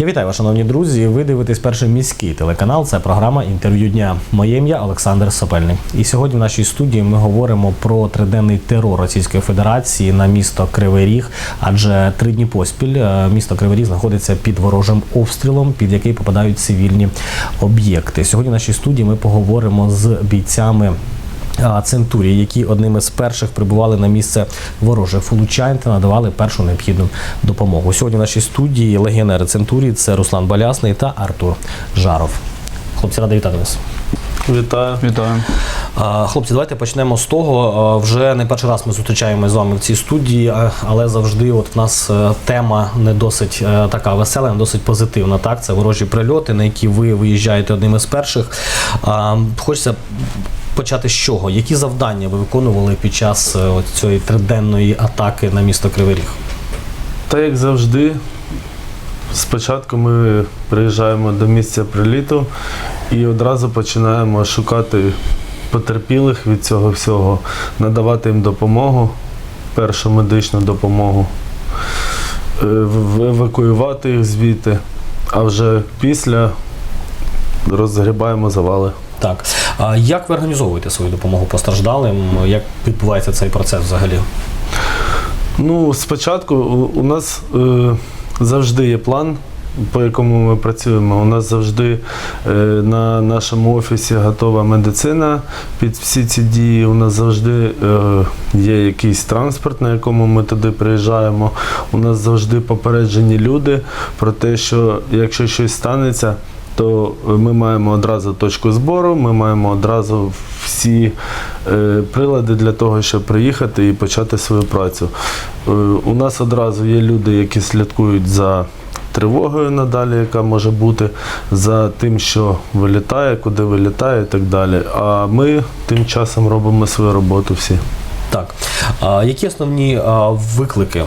Я вітаю вас, шановні друзі. Ви дивитесь перший міський телеканал. Це програма інтерв'ю дня. Моє ім'я Олександр Сопельник. І сьогодні в нашій студії ми говоримо про триденний терор Російської Федерації на місто Кривий Ріг. Адже три дні поспіль е, місто Кривий Ріг знаходиться під ворожим обстрілом, під який попадають цивільні об'єкти. Сьогодні в нашій студії ми поговоримо з бійцями. А, Центурії, які одними з перших прибували на місце ворожих влучань та надавали першу необхідну допомогу. Сьогодні в нашій студії легіонери Центурії це Руслан Балясний та Артур Жаров. Хлопці, радий вітати вас. Вітаю. Вітаю. Хлопці, давайте почнемо з того. Вже не перший раз ми зустрічаємося з вами в цій студії, але завжди от в нас е, тема не досить е, така весела, не досить позитивна. Так, це ворожі прильоти, на які ви виїжджаєте одними з перших. Хочеться почати з чого? Які завдання ви виконували під час е, цієї триденної атаки на місто Кривий Ріг? Та як завжди, спочатку ми приїжджаємо до місця приліту і одразу починаємо шукати потерпілих від цього всього, надавати їм допомогу, першу медичну допомогу, е, евакуювати їх звідти, а вже після розгрібаємо завали. Так. Як ви організовуєте свою допомогу постраждалим? Як відбувається цей процес взагалі? Ну, спочатку у нас е, завжди є план, по якому ми працюємо. У нас завжди е, на нашому офісі готова медицина під всі ці дії. У нас завжди е, є якийсь транспорт, на якому ми туди приїжджаємо. У нас завжди попереджені люди про те, що якщо щось станеться. То ми маємо одразу точку збору, ми маємо одразу всі е, прилади для того, щоб приїхати і почати свою працю. Е, У нас одразу є люди, які слідкують за тривогою надалі, яка може бути, за тим, що вилітає, куди вилітає і так далі. А ми тим часом робимо свою роботу всі. Так. А які основні виклики,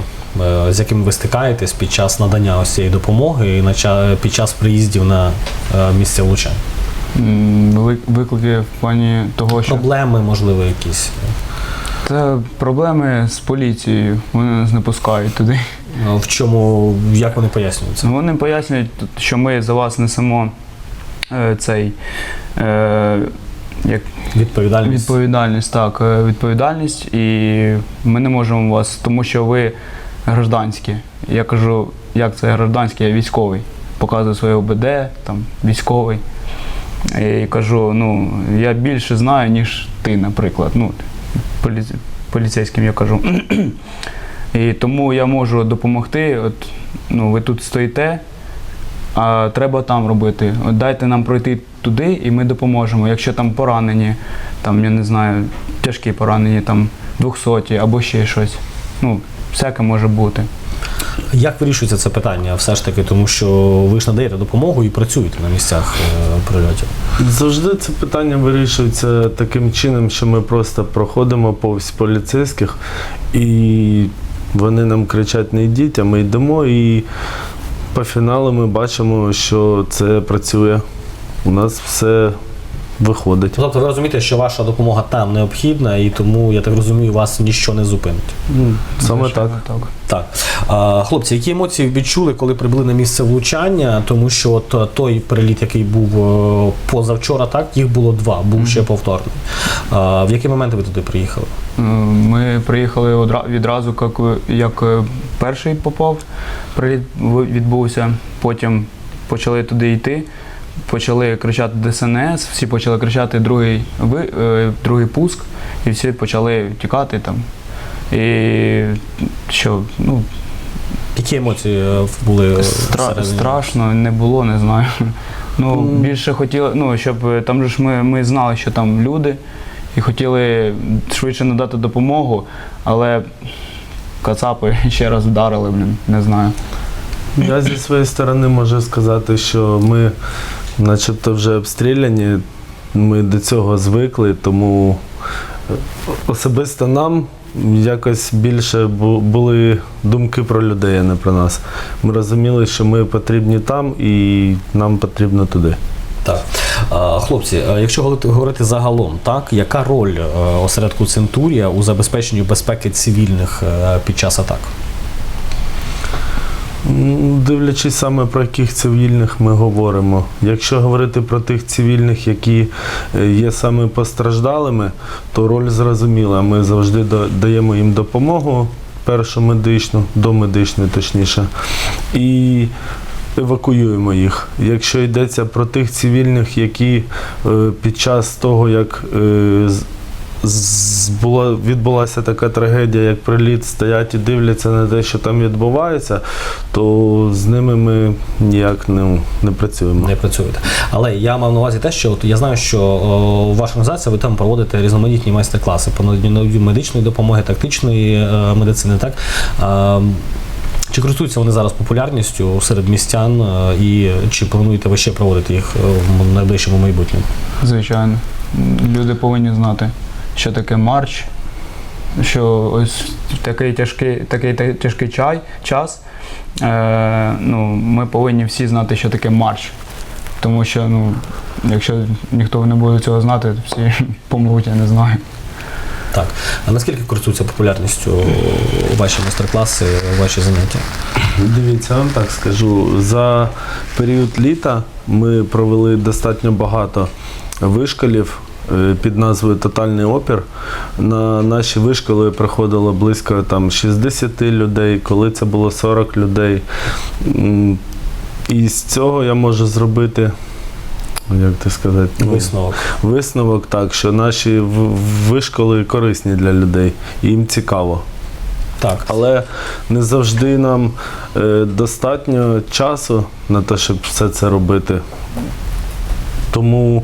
з якими ви стикаєтесь під час надання ось цієї допомоги і під час приїздів на е, місце влучань? Виклики в плані того, що Проблеми, можливо, якісь. це проблеми з поліцією. Вони нас не пускають туди. В чому, як вони пояснюються? Ну, Вони пояснюють, що ми за вас несемо е, цей е, як Відповідальність. відповідальність, так, е, відповідальність, і ми не можемо вас, тому що ви гражданські. Я кажу, як це гражданський, я військовий. Показую своє ОБД, там військовий. І кажу, ну, я більше знаю, ніж ти, наприклад. Ну, полі... поліцейським я кажу. І тому я можу допомогти. От, ну, ви тут стоїте, а треба там робити. От дайте нам пройти туди, і ми допоможемо. Якщо там поранені, там, я не знаю, тяжкі поранені, там 200 або ще щось. Ну, всяке може бути. Як вирішується це питання? Все ж таки, тому що ви ж надаєте допомогу і працюєте на місцях е, прильотів. Завжди це питання вирішується таким чином, що ми просто проходимо повз поліцейських і вони нам кричать не йдіть, а ми йдемо і по фіналу ми бачимо, що це працює. У нас все виходить. Тобто ви розумієте, що ваша допомога там необхідна, і тому, я так розумію, вас ніщо не зупинить. Ну, Саме так. так. Так. А, хлопці, які емоції відчули, коли прибули на місце влучання? Тому що от е, той приліт, який був е, позавчора, так, їх було два, був ще повторний. А, в які моменти ви туди приїхали? Ми приїхали відразу, як, як е, перший попав, приліт відбувся. Потім почали туди йти, почали кричати ДСНС, всі почали кричати другий, ви, е, другий пуск, і всі почали тікати там. І що, ну, Які емоції е, були стра- страшно, не було, не знаю. Ну, Ну. більше хотіли, ну, щоб е, там же ж ми, ми знали, що там люди, і хотіли швидше надати допомогу, але кацапи ще раз вдарили, блін, не знаю. Я зі своєї сторони можу сказати, що ми начебто вже обстріляні, ми до цього звикли, тому е, особисто нам якось більше були думки про людей, а не про нас. Ми розуміли, що ми потрібні там і нам потрібно туди. Так. Хлопці, якщо говорити- говорити загалом, так, яка роль е, осередку Центурія у забезпеченні безпеки цивільних е, під час атак? Дивлячись саме про яких цивільних ми говоримо. Якщо говорити про тих цивільних, які е, є саме постраждалими, то роль зрозуміла. Ми завжди даємо їм допомогу, першу медичну, домедичну точніше, і евакуюємо їх. Якщо йдеться про тих цивільних, які е, під час того, як е, була, відбулася така трагедія, як приліт, стоять і дивляться на те, що там відбувається, то з ними ми ніяк не, не працюємо. не працюєте. Але я мав на увазі те, що от я знаю, що о, ваша організація ви там проводите різноманітні майстер-класи по наданню медичної допомоги, тактичної е, медицини. Так Е, чи користуються вони зараз популярністю серед містян, е, і чи плануєте ви ще проводити їх е, в найближчому майбутньому? Звичайно. Люди повинні знати, що таке марч, що ось в такий тяжкий, такий тяжкий чай, час. Е, ну, ми повинні всі знати, що таке марч. Тому що, ну, якщо ніхто не буде цього знати, то всі помруть, я не знаю. Так. А наскільки користуються популярністю ваші майстер-класи, ваші заняття? Дивіться, я вам так скажу. За період літа ми провели достатньо багато вишколів е, під назвою Тотальний опір. На наші вишколи приходило близько там, 60 людей, коли це було 40 людей. І з цього я можу зробити. Як ти сказати? ну, Висновок. Висновок так, що наші вишколи корисні для людей, їм цікаво. Так. Але не завжди нам е, достатньо часу на те, щоб все це робити. Тому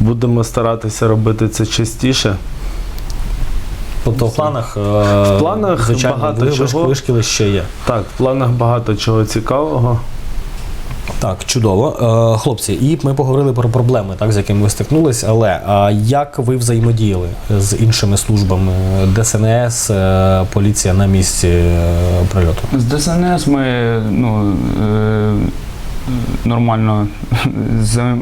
будемо старатися робити це частіше. Тобто в планах, В планах звичайно, багато ви- виш- чого. вишкіли ще є. Так, в планах багато чого цікавого. Так, чудово. Е, хлопці, і ми поговорили про проблеми, так, з якими ви стикнулись, але як ви взаємодіяли з іншими службами ДСНС, е, поліція на місці е, прильоту? З ДСНС ми ну, е, нормально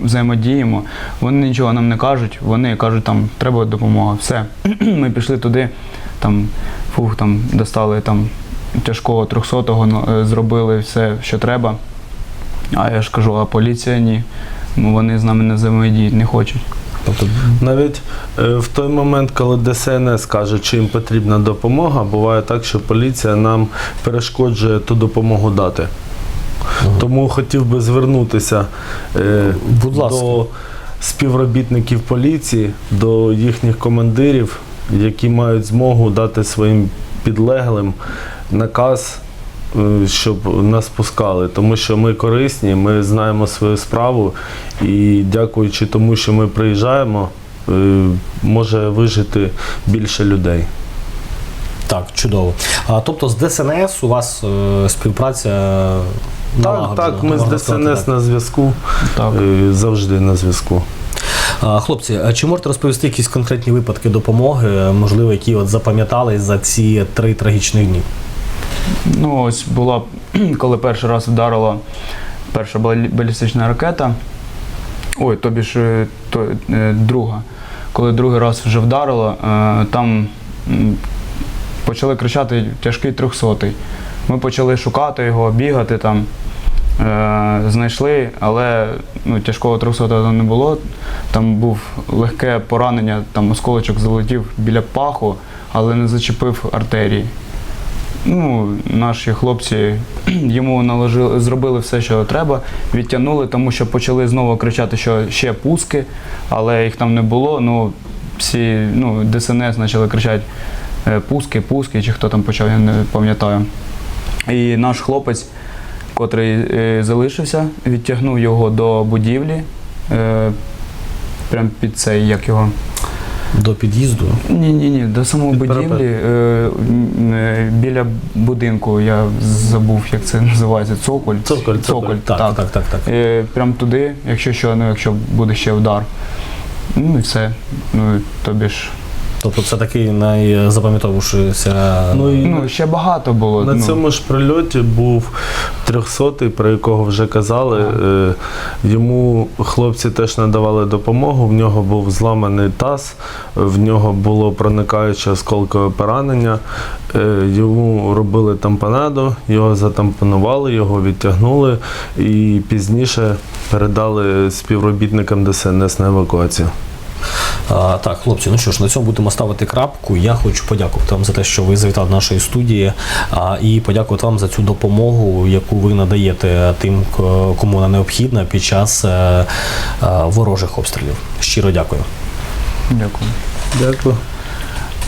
взаємодіємо. Вони нічого нам не кажуть, вони кажуть, там треба допомога. Все. Ми пішли туди, там, фух, там достали там, тяжкого 300-го, ну, е, зробили все, що треба. А я ж кажу, а поліція ні. Ну, Вони з нами не взаємодіють, не хочуть. Тобто, Навіть е, в той момент, коли ДСНС каже, чи їм потрібна допомога, буває так, що поліція нам перешкоджує ту допомогу дати. Тому хотів би звернутися е, Будь ласка. до співробітників поліції, до їхніх командирів, які мають змогу дати своїм підлеглим наказ, е, щоб нас пускали. Тому що ми корисні, ми знаємо свою справу, і дякуючи тому, що ми приїжджаємо, е, може вижити більше людей. так, чудово. А, тобто з ДСНС у вас е, співпраця Так, так, ми з ДСНС так. на зв'язку, Так. е, завжди на зв'язку. Хлопці, а чи можете розповісти якісь конкретні випадки допомоги, можливо, які от запам'ятались за ці три трагічних дні? Ну, ось була, коли перший раз вдарила перша балістична ракета. Ой, тобі ж е, то, е, друга. Коли другий раз вже вдарила, е, там почали кричати тяжкий трьохсотий. Ми почали шукати його, бігати там. Е, знайшли, але ну, тяжкого 300 там не було. Там був легке поранення, там осколочок залетів біля паху, але не зачепив артерії. Ну, наші хлопці йому наложили, зробили все, що треба, відтягнули, тому що почали знову кричати, що ще пуски, але їх там не було. Ну, всі ну, ДСНС почали кричати е, пуски, пуски, чи хто там почав, я не пам'ятаю. І наш хлопець, котрий е, залишився, відтягнув його до будівлі. Е, прям під цей, як його. До під'їзду? Ні, ні, ні, до самої Під будівлі е, е, біля будинку, я забув, як це називається. Цоколь. Цоколь, цоколь. Так, так, так, так. так. Е, прям туди, якщо що, ну якщо буде ще удар. Ну і все. Ну, тобі ж Тобто це такий найзапам'ятовішийся. Ну, і Ну, ще багато було. На ну, цьому ж прильоті був 300-й, про якого вже казали. Е, Йому хлопці теж надавали допомогу. В нього був зламаний таз, в нього було проникаюче осколкове поранення. Е, Йому робили тампонаду, його затампонували, його відтягнули і пізніше передали співробітникам ДСНС на евакуацію. Так, хлопці, ну що ж, на цьому будемо ставити крапку. Я хочу подякувати вам за те, що ви завітали до нашої студії, і подякувати вам за цю допомогу, яку ви надаєте тим, кому вона необхідна під час е, е, ворожих обстрілів. Щиро дякую. Дякую. Дякую.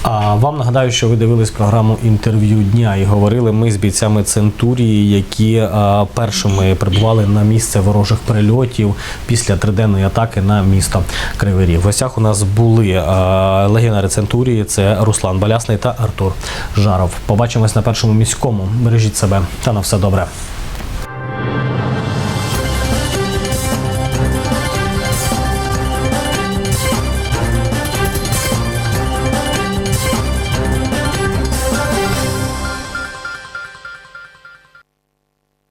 А вам нагадаю, що ви дивились програму інтерв'ю дня і говорили ми з бійцями Центурії, які першими прибували на місце ворожих прильотів після триденної атаки на місто Кривий Ріг. В гостях у нас були а, легіонари Центурії, це Руслан Балясний та Артур Жаров. Побачимось на першому міському. Бережіть себе та на все добре.